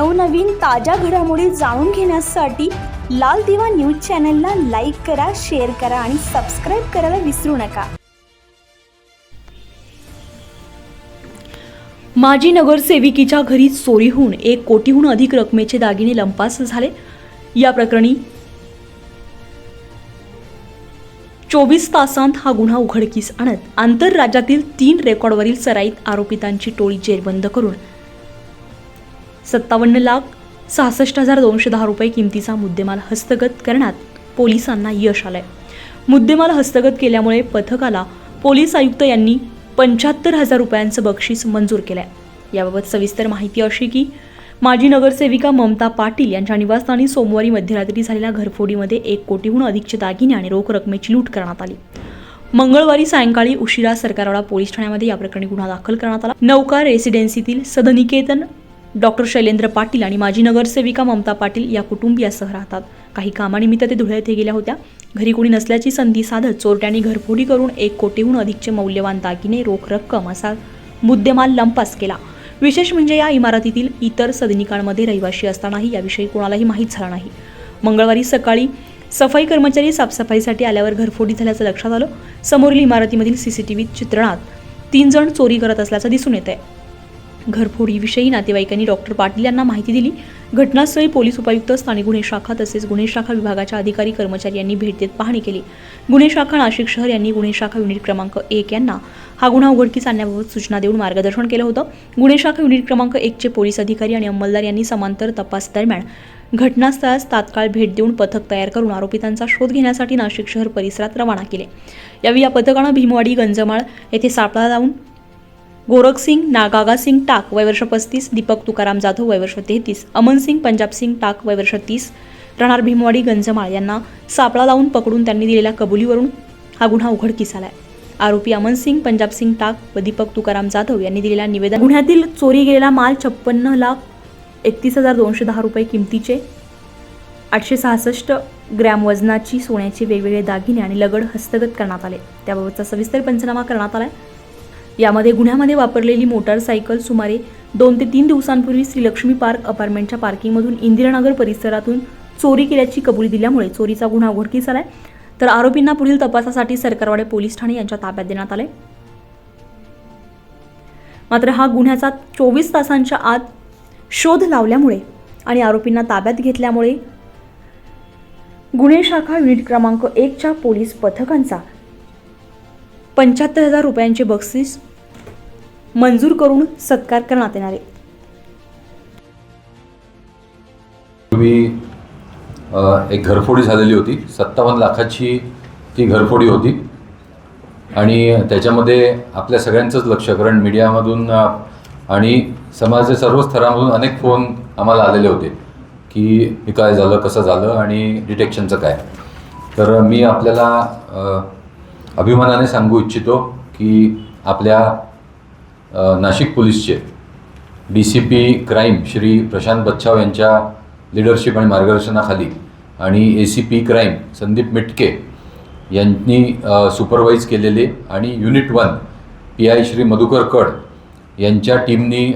नवनवीन ताज्या घडामोडी जाणून घेण्यासाठी लाल दिवा न्यूज चॅनलला लाईक करा शेअर करा आणि सबस्क्राईब करायला विसरू नका. माजी नगरसेविकेच्या घरी चोरीहून एक कोटीहून अधिक रकमेचे दागिने लंपास झाले. या प्रकरणी चोवीस तासांत हा गुन्हा उघडकीस आणत आंतरराज्यातील तीन रेकॉर्डवरील सराईत आरोपितांची टोळी जेरबंद करून सत्तावन्न लाख सहासष्ट हजार दोनशे दहा रुपये किमतीचा मुद्देमाल हस्तगत करण्यात पोलिसांना यश आलंय. मुद्देमाल हस्तगत केल्यामुळे पथकाला पोलीस आयुक्त यांनी पंच्याहत्तर हजार रुपयांचं बक्षीस मंजूर केलंय. याबाबत सविस्तर माहिती अशी की माजी नगरसेविका ममता पाटील यांच्या निवासस्थानी सोमवारी मध्यरात्री झालेल्या घरफोडीमध्ये एक कोटीहून अधिकचे दागिने आणि रोख रकमेची लूट करण्यात आली. मंगळवारी सायंकाळी उशिरा सरकारवाडा पोलीस ठाण्यामध्ये या प्रकरणी गुन्हा दाखल करण्यात आला. नौका रेसिडेन्सीतील सदनिकेतन डॉक्टर शैलेंद्र पाटील आणि माजी नगरसेविका ममता पाटील या कुटुंबियासह राहतात. काही कामानिमित्त ते धुळे येथे गेल्या होत्या. घरी कोणी नसल्याची संधी साधत चोरट्यांनी घरफोडी करून एक कोटीहून अधिकचे मौल्यवान दागिने रोख रक्कम असा मुद्देमाल लंपास केला. विशेष म्हणजे या इमारतीतील इतर सदनिकांमध्ये रहिवाशी असतानाही याविषयी कोणालाही माहीत झालं नाही. मंगळवारी सकाळी सफाई कर्मचारी साफसफाईसाठी आल्यावर घरफोडी झाल्याचं लक्षात आलं. समोरील इमारतीमधील सीसीटीव्ही चित्रणात तीन जण चोरी करत असल्याचं दिसून येत आहे घरफोडीविषयी नातेवाईकांनी डॉक्टर पाटील यांना माहिती दिली. घटनास्थळी पोलीस उपायुक्त स्थानिक गुन्हे शाखा तसेच गुन्हे शाखा विभागाच्या अधिकारी कर्मचारी यांनी भेट देत पाहणी केली. गुन्हे शाखा नाशिक शहर यांनी गुन्हे शाखा युनिट क्रमांक एक यांना हा गुन्हा उघडकीस आणण्याबाबत सूचना देऊन मार्गदर्शन केलं होतं. गुन्हे शाखा युनिट क्रमांक एकचे पोलीस अधिकारी आणि अंमलदार यांनी समांतर तपास दरम्यान घटनास्थळास तात्काळ भेट देऊन पथक तयार करून आरोपितांचा शोध घेण्यासाठी नाशिक शहर परिसरात रवाना केले. यावेळी या पथकानं भीमवाडी गंजमाळ येथे सापळा लावून गोरखसिंग नागागासिंग टाक वयवर्ष पस्तीस दीपक तुकाराम जाधव वयवर्ष तेहतीस अमनसिंग पंजाबसिंग टाक वयवर्ष तीस राहणार भीमवाडी गंजमाळ यांना सापळा लावून पकडून त्यांनी दिलेल्या कबुलीवरून हा गुन्हा उघडकीस आलाय आरोपी अमनसिंग पंजाबसिंग टाक व दीपक तुकाराम जाधव यांनी दिलेल्या निवेदन गुन्ह्यातील चोरी गेलेला माल छप्पन्न लाख एकतीस हजार दोनशे दहा रुपये किमतीचे आठशे सहासष्ट ग्रॅम वजनाची सोन्याचे वेगवेगळे दागिने आणि लगड हस्तगत करण्यात आले. त्याबाबतचा सविस्तर पंचनामा करण्यात आलाय. यामध्ये गुन्ह्यामध्ये वापरलेली मोटारसायकल सुमारे दोन ते तीन दिवसांपूर्वी श्रीलक्ष्मी पार्क अपार्टमेंटच्या पार्किंगमधून इंदिरानगर परिसरातून चोरी केल्याची कबुली दिल्यामुळे चोरीचा गुन्हा उघडकीस आलाय. तर आरोपींना पुढील तपासासाठी सरकारवाडे पोलीस ठाणे यांच्या ताब्यात देण्यात आले मात्र हा गुन्ह्याचा चोवीस तासांच्या आत शोध लावल्यामुळे आणि आरोपींना ताब्यात घेतल्यामुळे गुन्हे शाखा युनिट क्रमांक एकच्या पोलीस पथकांचा पंच्याहत्तर हजार रुपयांचे बक्षीस मंजूर करून सत्कार करण्यात येणार आहे. पूर्वी एक घरफोडी झालेली होती. सत्तावन्न लाखाची ती घरफोडी होती. आणि त्याच्यामध्ये आपल्या सगळ्यांचंच लक्ष कारण मीडियामधून आणि समाजाच्या सर्व स्तरामधून अनेक फोन आम्हाला आलेले होते की हे काय झालं कसं झालं आणि डिटेक्शनचं काय. तर मी आपल्याला अभिमानाने सांगू इच्छितो की आपल्या Nashik पोलीसचे. D C P crime Shri Prashant Bachhav यांच्या लिडरशिप आणि मार्गदर्शनाखाली आणि A C P crime Sandeep Mitke यांनी सुपरवाईज केलेले आणि unit one P I Shri Madhukar Kad यांच्या टीमनी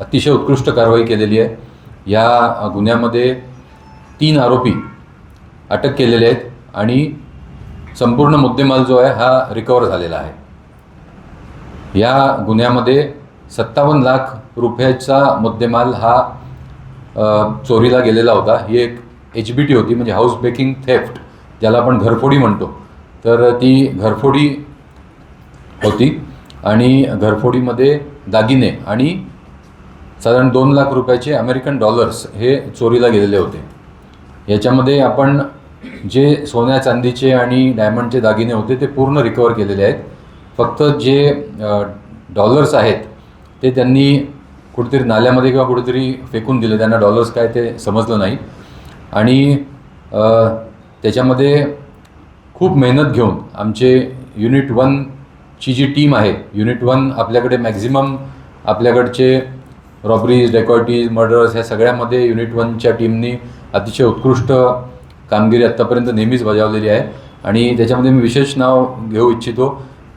अतिशय उत्कृष्ट कारवाई केलेली आहे. या गुन्ह्यामध्ये तीन आरोपी अटक केलेले आहेत आणि संपूर्ण मुद्देमाल जो आहे हा रिकवर झालेला आहे. या गुन्ह्यामध्ये सत्तावन्न लाख रुपयाचा मुद्देमाल हा चोरीला गेलेला होता. ही एक एच बी टी होती म्हणजे हाऊस ब्रेकिंग थेफ्ट ज्याला आपण घरफोडी म्हणतो. तर ती घरफोडी होती आणि घरफोडीमध्ये दागिने आणि साधारण दोन लाख रुपयाचे अमेरिकन डॉलर्स हे चोरीला गेलेले होते. याच्यामध्ये आपण जे सोन्या चांदीचे आणि डायमंडचे दागिने होते ते पूर्ण रिकवर केलेले आहेत. फक्त जे डॉलर्स आहेत ते त्यांनी कुठेतरी नाल्यामध्ये किंवा कुठेतरी फेकून दिले. त्यांना डॉलर्स काय ते समजलं नाही. आणि त्याच्यामध्ये खूप मेहनत घेऊन आमचे युनिट वनची जी टीम आहे युनिट वन आपल्याकडे मॅक्झिमम आपल्याकडचे रॉबरीज डेकॉर्टीज मर्डर्स ह्या सगळ्यामध्ये युनिट वनच्या टीमनी अतिशय उत्कृष्ट कामगिरी आत्तापर्यंत नेहमीच बजावलेली आहे. आणि त्याच्यामध्ये मी विशेष नाव घेऊ इच्छितो.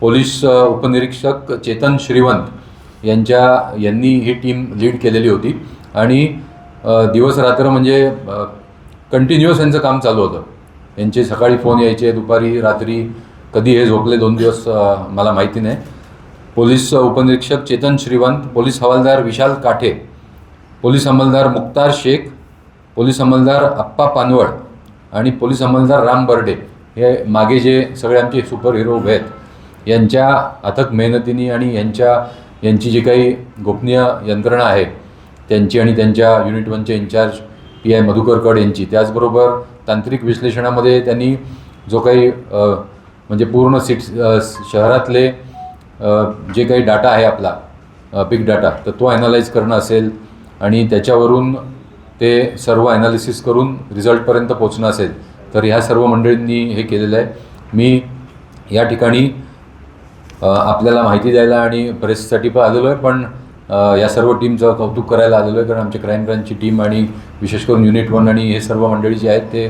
पोलीस उपनिरीक्षक चेतन श्रीवंत यांच्या यांनी ही टीम लीड केलेली होती. आणि दिवस रात्र म्हणजे कंटिन्युअस यांचं काम चालू होतं. यांचे सकाळी फोन यायचे दुपारी रात्री. कधी हे झोपले दोन दिवस मला माहिती नाही. पोलीस उपनिरीक्षक चेतन श्रीवंत पोलीस हवालदार विशाल काठे पोलीस अंमलदार मुक्तार शेख पोलीस अंमलदार अप्पा पानवड आणि पोलीस अंमलदार राम बर्डे हे मागे जे सगळे आमचे सुपर हिरो उभे आहेत यांच्या अथक मेहनतीने आणि यांच्या यांची जी काही गोपनीय यंत्रणा आहे त्यांची आणि त्यांच्या युनिट वनचे इन्चार्ज पी आय मधुकरकड यांची त्याचबरोबर तांत्रिक विश्लेषणामध्ये त्यांनी जो काही म्हणजे पूर्ण सिट शहरातले जे काही डाटा आहे आपला बिग डाटा तर तो ॲनालाइज करणं असेल आणि त्याच्यावरून ते सर्व ॲनालिसिस करून रिझल्टपर्यंत पोचणं असेल तर ह्या सर्व मंडळींनी हे केलेलं आहे. मी या ठिकाणी आपल्याला माहिती द्यायला आणि प्रेससाठी पण आलेलो आहे पण या सर्व टीमचं कौतुक करायला आलेलो आहे कारण आमच्या क्राईम ब्रांचची टीम आणि विशेष करून युनिट वन आणि हे सर्व मंडळी जे आहेत ते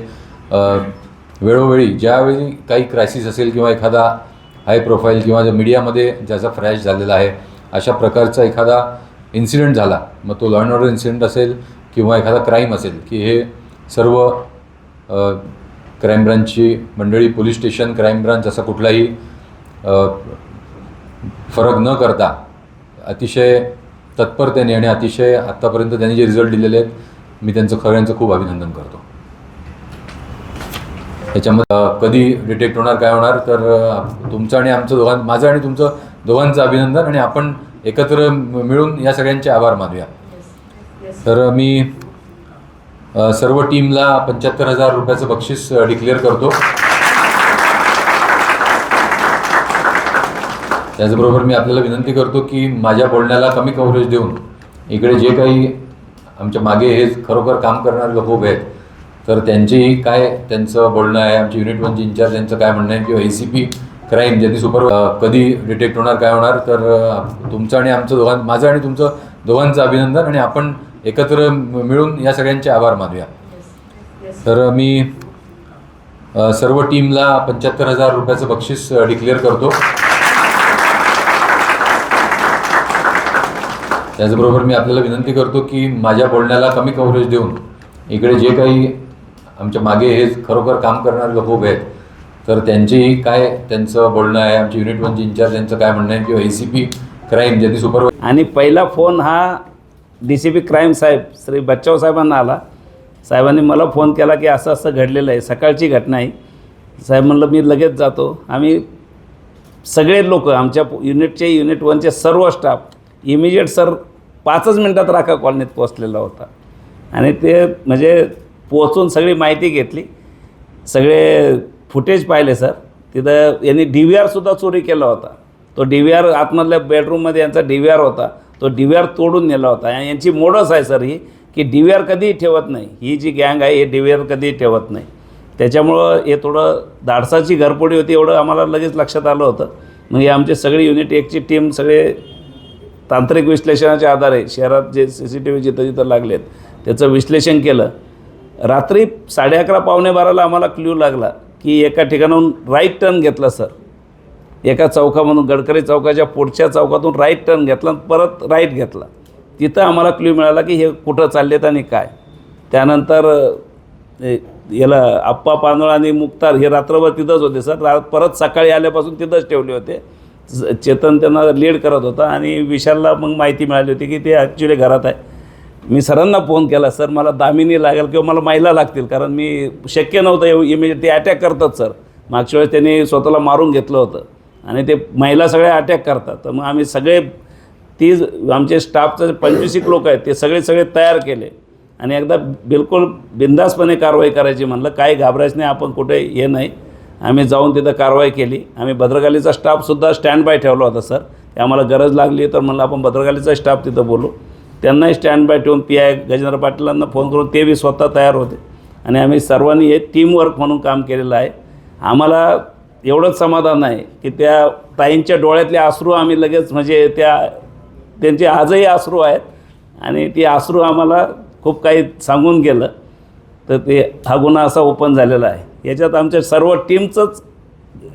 वेळोवेळी ज्यावेळी काही क्रायसिस असेल किंवा एखादा हाय प्रोफाईल किंवा मीडियामध्ये ज्याचा फ्रॅश झालेला आहे अशा प्रकारचा एखादा इन्सिडेंट झाला मग तो लॉ अँड ऑर्डर इन्सिडेंट असेल किंवा एखादा क्राईम असेल की हे सर्व क्राईम ब्रांचची मंडळी पोलीस स्टेशन क्राईम ब्रांच असा कुठलाही फरक न करता अतिशय तत्परतेने आणि अतिशय आत्तापर्यंत त्यांनी जे रिझल्ट दिलेले आहेत मी त्यांचं खऱ्यांचं खूप अभिनंदन करतो. याच्यामध्ये कधी डिटेक्ट होणार काय होणार तर तुमचं आणि आमचं दोघां माझं आणि तुमचं दोघांचं अभिनंदन आणि आपण एकत्र मिळून या सगळ्यांचे आभार मानूया. तर मी सर्व टीमला पंच्याहत्तर हजार रुपयाचं बक्षीस डिक्लेअर करतो. त्याचबरोबर मी आपल्याला विनंती करतो की माझ्या बोलण्याला कमी कव्हरेज देऊन इकडे जे काही आमच्या मागे हे खरोखर काम करणारे लोक उभे आहेत तर त्यांचेही काय त्यांचं बोलणं आहे आमचे युनिट वनचे इन्चार्ज त्यांचं काय म्हणणं आहे किंवा ए सी पी क्राईम ज्यांनी सुपर कधी डिटेक्ट होणार काय होणार तर तुमचं आणि आमचं दोघां माझं आणि तुमचं दोघांचं अभिनंदन आणि आपण एकत्र मिळून या सगळ्यांचे आभार मानूया. तर मी सर्व टीमला पंच्याहत्तर हजार रुपयाचं बक्षीस डिक्लेअर करतो. त्याचबरोबर मी आपल्याला विनंती करतो की माझ्या बोलण्याला कमी कव्हरेज देऊन इकडे जे काही आमच्या मागे हे खरोखर काम करणारे लोक उभे आहेत तर त्यांची काय त्यांचं बोलणं आहे आमची युनिट वनचे इन्चार्ज त्यांचं काय म्हणणं आहे किंवा ए सी पी क्राईम ज्यांनी सुपर आणि पहिला फोन हा डी सी पी क्राईम साहेब श्री बच्चाव साहेबांना आला. साहेबांनी मला फोन केला की असं असं घडलेलं आहे सकाळची घटना आहे. साहेब म्हणलं मी लगेच जातो. आम्ही सगळे लोक आमच्या युनिटचे युनिट वनचे सर्व स्टाफ इमिजिएट सर पाचच मिनटात राखा कॉलनीत पोचलेला होता. आणि ते म्हणजे पोचून सगळी माहिती घेतली. सगळे फुटेज पाहिले सर. तिथं यांनी डी व्ही आरसुद्धा चोरी केला होता. तो डी व्ही आर आतमधल्या बेडरूममध्ये यांचा डी व्ही आर होता. तो डी व्ही आर तोडून नेला होता. आणि यांची मोडच आहे सर ही की डी व्ही आर कधीही ठेवत नाही. ही जी गँग आहे हे डी व्ही आर कधीही ठेवत नाही. त्याच्यामुळं हे थोडं धाडसाची घरपोडी होती एवढं आम्हाला लगेच लक्षात आलं होतं. मग हे आमचे सगळी युनिट एकची टीम सगळे तांत्रिक विश्लेषणाच्या आधारे शहरात जे सी सी टी व्ही जिथं जिथं लागलेत त्याचं विश्लेषण केलं. रात्री साडे अकरा पावणे बाराला आम्हाला क्ल्यू लागला की एका ठिकाणाहून राईट टर्न घेतला सर एका चौकामधून गडकरी चौकाच्या पुढच्या चौकातून राईट टर्न घेतला परत राईट घेतला. तिथं आम्हाला क्ल्यू मिळाला की हे कुठं चाललेत आणि काय. त्यानंतर याला आप्पा पानोळ आणि मुक्तार हे रात्रभर तिथंच होते सर रा परत सकाळी आल्यापासून तिथंच ठेवले होते. चेतन त्यांना लीड करत होता आणि विशालला मग माहिती मिळाली होती की ते ॲक्च्युली घरात आहे. मी सरांना फोन केला सर मला दामिनी लागेल किंवा मला महिला लागतील कारण मी शक्य नव्हतं इमिजिएट ते अटॅक करतात सर. मागच्या वेळेस त्यांनी स्वतःला मारून घेतलं होतं आणि ते महिला सगळ्या अटॅक करतात. तर मग आम्ही सगळे ती आमचे स्टाफचे पंचवीस एक लोक आहेत ते सगळे सगळे तयार केले. आणि एकदा बिलकुल बिंदासपणे कारवाई करायची म्हणलं काही घाबरायचं नाही आपण कुठे हे नाही. आम्ही जाऊन तिथं कारवाई केली. आम्ही भद्रकालीचा स्टाफसुद्धा स्टँड बाय ठेवला होता सर ते आम्हाला गरज लागली तर म्हणलं आपण भद्रकालीचा स्टाफ तिथं बोलू. त्यांनाही स्टँड बाय ठेवून पी आय गजेंद्र पाटीलांना फोन करून ते बी स्वतः तयार होते. आणि आम्ही सर्वांनी हे टीमवर्क म्हणून काम केलेलं आहे. आम्हाला एवढंच समाधान आहे की त्या ताईंच्या डोळ्यातले आसरू आम्ही लगेच म्हणजे त्या त्यांचे आजही आसरू आहेत. आणि ती आसरू आम्हाला खूप काही सांगून गेलं. तर ते हा गुन्हा असा ओपन झालेला आहे. याच्यात आमच्या सर्व टीमचंच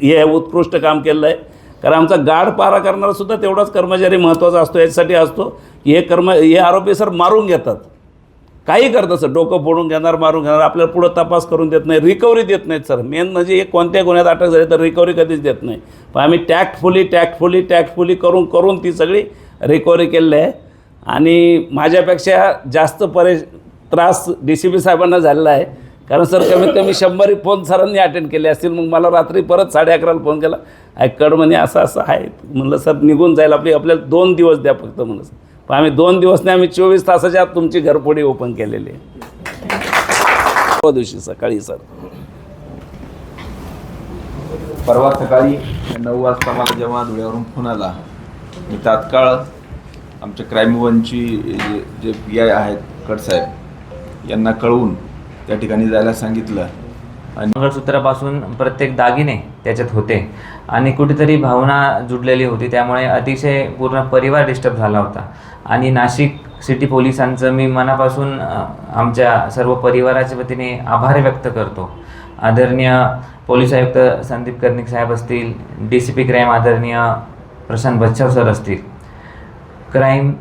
हे उत्कृष्ट काम केलं आहे. कारण आमचा गाड पारा करणारा सुद्धा तेवढाच कर्मचारी महत्त्वाचा असतो याच्यासाठी असतो. की हे कर्म हे आरोपी सर मारून घेतात. काही करत सर डोकं फोडून घेणार मारून घेणार आपल्याला पुढं तपास करून देत नाही रिकव्हरी देत नाहीत सर. मेन म्हणजे एक कोणत्या गुन्ह्यात अटक झाली तर रिकव्हरी कधीच देत नाही. पण आम्ही टॅक्टफुली टॅक्टफुली टॅक्टफुली करून करून ती सगळी रिकव्हरी केलेली आहे. आणि माझ्यापेक्षा जास्त परे त्रास डी सी पी साहेबांना झालेला आहे. कारण सर कमीत कमी शंभर फोन सरांनी अटेंड केले असतील. मग मला रात्री परत साडे अकराला फोन केला. ऐकड म्हणे असं असं आहे. म्हणलं सर निघून जाईल. आपली आपल्याला दोन दिवस द्या फक्त म्हणलं पण आम्ही दोन दिवस नाही आम्ही चोवीस तासाच्या आत तुमची घरफोडी ओपन केलेली आहे. परवा दिवशी सकाळी सर. परवा सकाळी नऊ वाजता मला जेव्हा धुळ्यावरून फोन आला मी तात्काळ आमच्या क्राईम वनची जे जे पी आय आहेत कडसाहेब यांना कळवून त्या ठिकाणी जायला सांगितलं. आणि मंगळसूत्रापासून प्रत्येक दागिने त्याच्यात होते. आणि कुठेतरी भावना जुडलेली होती. त्यामुळे अतिशय पूर्ण परिवार डिस्टर्ब झाला होता. आणि नाशिक सिटी पोलिसांचं मी मनापासून आमच्या सर्व परिवाराच्या वतीने आभार व्यक्त करतो. आदरणीय पोलीस आयुक्त संदीप कर्णिक साहेब असतील डी सी पी क्राईम आदरणीय प्रशांत बच्छाव सर असतील. क्राईम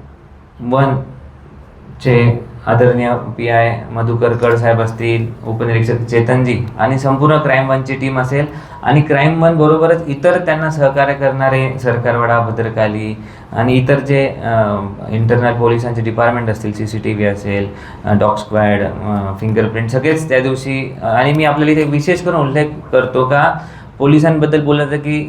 वनचे आदरणीय पी आय मधुकर कड साहेब असतील उपनिरीक्षक चेतनजी आणि संपूर्ण क्राईम वनची टीम असेल. आणि क्राईम वन बरोबरच इतर त्यांना सहकार्य करणारे सरकारवाडा भद्रकाली आणि इतर जे इंटरनल पोलिसांचे डिपार्टमेंट असतील सी सी टी व्ही असेल डॉग स्क्वॅड फिंगरप्रिंट सगळेच त्या दिवशी आणि मी आपल्याला इथे विशेष करून उल्लेख करतो का पोलिसांबद्दल बोलायचं की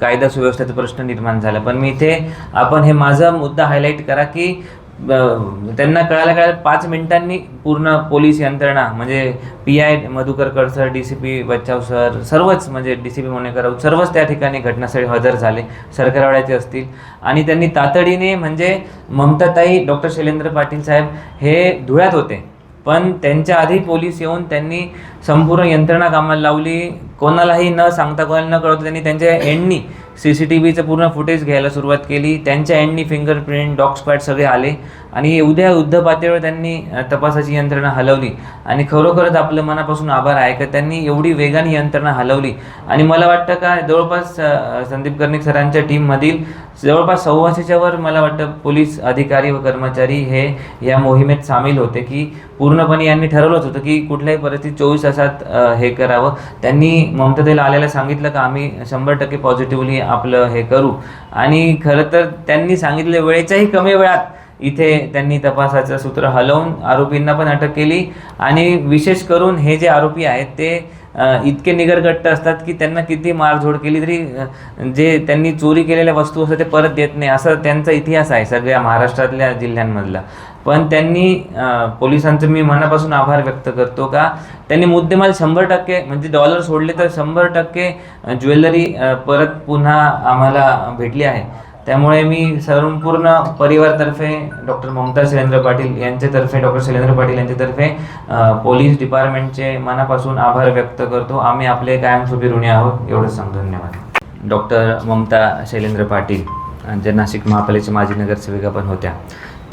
कायदा सुव्यवस्थेचा प्रश्न निर्माण झाला. पण मी इथे आपण हे माझा मुद्दा हायलाईट करा की त्यांना कळायला कळायला पाच मिनिटांनी पूर्ण पोलीस यंत्रणा म्हणजे P I Madhukar कडसर D C P Bachhav sir सर्वच म्हणजे D C P Monekar Raut सर्वच त्या ठिकाणी घटनास्थळी हजर झाले. सरकारवाड्याचे असतील. आणि त्यांनी तातडीने म्हणजे ममताताई डॉक्टर शैलेंद्र पाटील साहेब हे धुळ्यात होते. पण त्यांच्या आधी पोलीस येऊन त्यांनी संपूर्ण यंत्रणा कामाला लावली. कोणालाही न सांगता कोणाला न कळवता त्यांनी त्यांच्या एंडनी सी सी टी व्हीचं पूर्ण फुटेज घ्यायला सुरुवात केली. त्यांच्या एंडनी फिंगरप्रिंट डॉग स्पॅट सगळे आले. आणि उद्या युद्ध पातळीवर त्यांनी तपासाची यंत्रणा हलवली. आणि खरोखरच आपलं मनापासून आभार आहे का त्यांनी एवढी वेगाने यंत्रणा हलवली. आणि मला वाटतं का जवळपास संदीप कर्णिक सरांच्या टीममधील जवळपास सव्वाशेच्या वर मला वाटतं पोलीस अधिकारी व कर्मचारी हे या मोहिमेत सामील होते की पूर्णपणे यांनी ठरवलंच होतं की कुठल्याही परिस्थितीत चोवीस तासात हे करावं. त्यांनी ममतदेला आलेला सांगितलं का आम्ही शंभर टक्के पॉझिटिव्हली आपलं हे करू. आणि खरं तर त्यांनी सांगितलं वेळेच्याही कमी वेळात इथे त्यांनी तपासाचं सूत्र हलवून आरोपींना पण अटक केली. आणि विशेष करून हे जे आरोपी आहेत ते इतके निगरगट्ट असतात की त्यांना किती मारझोड केली तरी जे त्यांनी चोरी केलेल्या वस्तू असतात ते परत देत नाही. असा त्यांचा इतिहास आहे सगळ्या महाराष्ट्रातल्या जिल्ह्यांमधला. पण त्यांनी पोलिसांचं मी मनापासून आभार व्यक्त करतो का त्यांनी मुद्देमाल शंभर टक्के म्हणजे डॉलर सोडले तर शंभर टक्के ज्वेलरी परत पुन्हा आम्हाला भेटली आहे. त्यामुळे मी संपूर्ण परिवारतर्फे डॉक्टर ममता शैलेंद्र पाटील यांच्यातर्फे डॉक्टर शैलेंद्र पाटील यांच्यातर्फे पोलीस डिपार्टमेंटचे मनापासून आभार व्यक्त करतो. आम्ही आपले कायमस्वरूपी ऋणी आहोत एवढंच सांगतो. धन्यवाद. डॉक्टर ममता शैलेंद्र पाटील अ, ज्या नाशिक महापालिकेच्या माजी नगरसेविका पण होत्या.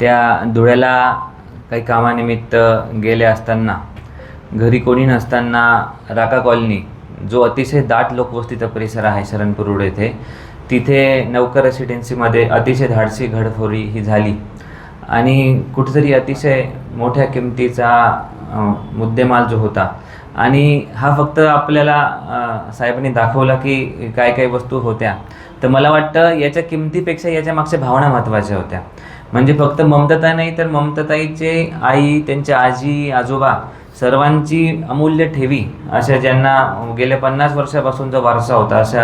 त्या धुळ्याला काही कामानिमित्त गेल्या असताना घरी कोणी नसताना राका कॉलनी जो अतिशय दाट लोकवस्तीचा परिसर आहे शरणपूर रोड येथे तिथे नौकर रेसिडेन्सीमध्ये अतिशय धाडसी घडफोडी ही झाली. आणि कुठेतरी अतिशय मोठ्या किमतीचा मुद्देमाल जो होता. आणि हा फक्त आपल्याला साहेबांनी दाखवला की काय काय वस्तू होत्या. तर मला वाटतं याच्या किमतीपेक्षा याच्या मागच्या भावना महत्त्वाच्या होत्या. म्हणजे फक्त ममताता नाही तर ममताताईचे आई त्यांच्या आजी आजोबा सर्वांची अमूल्य ठेवी अशा ज्यांना गेल्या पन्नास वर्षापासून जो वारसा होता अशा